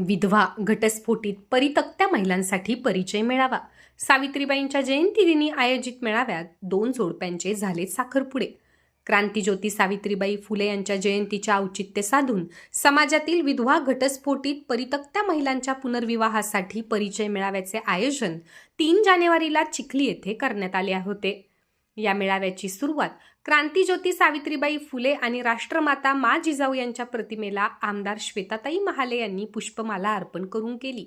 विधवा घटस्फोटीत परितक्त्या महिलांसाठी परिचय मेळावा. सावित्रीबाईंच्या जयंतीदिनी आयोजित मेळाव्यात दोन जोडप्यांचे झाले साखरपुडे. क्रांतीज्योती सावित्रीबाई फुले यांच्या जयंतीच्या औचित्य साधून समाजातील विधवा घटस्फोटीत परितक्त्या महिलांच्या पुनर्विवाहासाठी परिचय मेळाव्याचे आयोजन तीन जानेवारीला चिखली येथे करण्यात आले होते. या मेळाव्याची सुरुवात क्रांतीज्योती सावित्रीबाई फुले आणि राष्ट्रमाता मा जिजाऊ यांच्या प्रतिमेला आमदार श्वेताताई महाले यांनी पुष्पमाला अर्पण करून केली.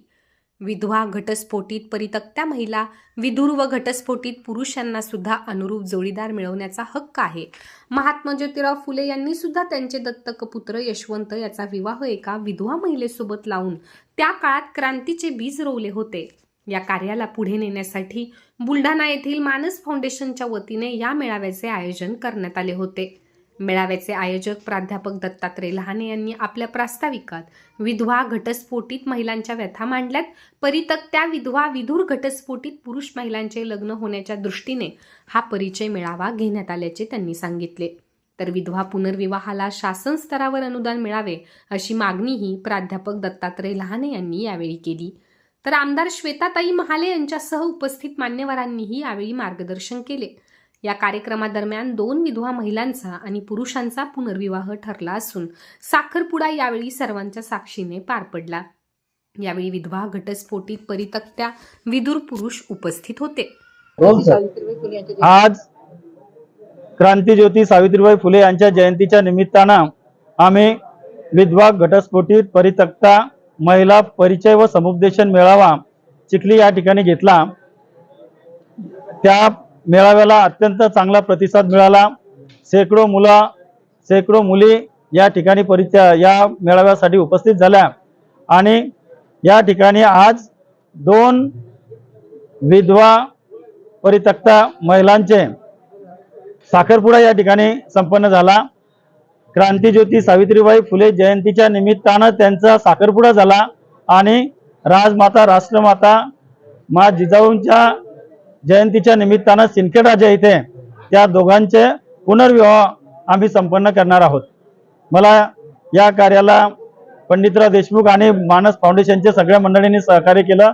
विधवा घटस्फोटीत परितक्त्या महिला विधुर व घटस्फोटीत पुरुषांना सुद्धा अनुरूप जोडीदार मिळवण्याचा हक्क आहे. महात्मा ज्योतिराव फुले यांनी सुद्धा त्यांचे दत्तक पुत्र यशवंत याचा विवाह एका विधवा महिलेसोबत लावून त्या काळात क्रांतीचे बीज रोवले होते. या कार्याला पुढे नेण्यासाठी बुलढाणा येथील मानस फाउंडेशनच्या वतीने या मेळाव्याचे आयोजन करण्यात आले होते. मेळाव्याचे आयोजक प्राध्यापक दत्तात्रय लहाने यांनी आपल्या प्रास्ताविकात विधवा घटस्फोटीत महिलांच्या व्यथा मांडल्यात. परितक्त्या विधवा विधुर घटस्फोटीत पुरुष महिलांचे लग्न होण्याच्या दृष्टीने हा परिचय मेळावा घेण्यात आल्याचे त्यांनी सांगितले. तर विधवा पुनर्विवाहाला शासन स्तरावर अनुदान मिळावे अशी मागणीही प्राध्यापक दत्तात्रय लहाने यांनी यावेळी केली. तर आमदार श्वेताताई महाले यांच्यासह उपस्थित मान्यवरांनीही यावेळी मार्गदर्शन केले. या कार्यक्रमादरम्यान दोन विधवा महिलांचा आणि पुरुषांचा पुनर्विवाह ठरला असून साखरपुडा यावेळी सर्वांच्या साक्षीने पार पडला. यावेळी विधवा घटस्फोटीत परितक्त्या विदुर पुरुष उपस्थित होते. आज क्रांतीज्योती सावित्रीबाई फुले यांच्या जयंतीच्या निमित्तानं आम्ही विधवा घटस्फोटीत परितक्ता महिला परिचय व समुपदेशन मेळावा चिखली या ठिकाणी घेतला. त्या मेळाव्याला अत्यंत चांगला प्रतिसाद मिळाला. शेकडो मुला शेकडो मुली या ठिकाणी परिचय या मेळाव्यासाठी उपस्थित झाल्या. आणि या ठिकाणी आज दोन विधवा परितक्ता महिलांचे साखरपुडा या ठिकाणी संपन्न झाला. क्रांतीज्योती सावित्रीबाई फुले जयंतीच्या निमित्तानं त्यांचा साखरपुडा झाला आणि राजमाता राष्ट्रमाता मा जिजाऊंच्या जयंतीच्या निमित्तानं सिंदखेड राजा इथे त्या दोघांचे पुनर्विवाह आम्ही संपन्न करणार आहोत. मला या कार्याला पंडितराव देशमुख आणि मानस फाउंडेशनचे सगळ्या मंडळींनी सहकार्य केलं.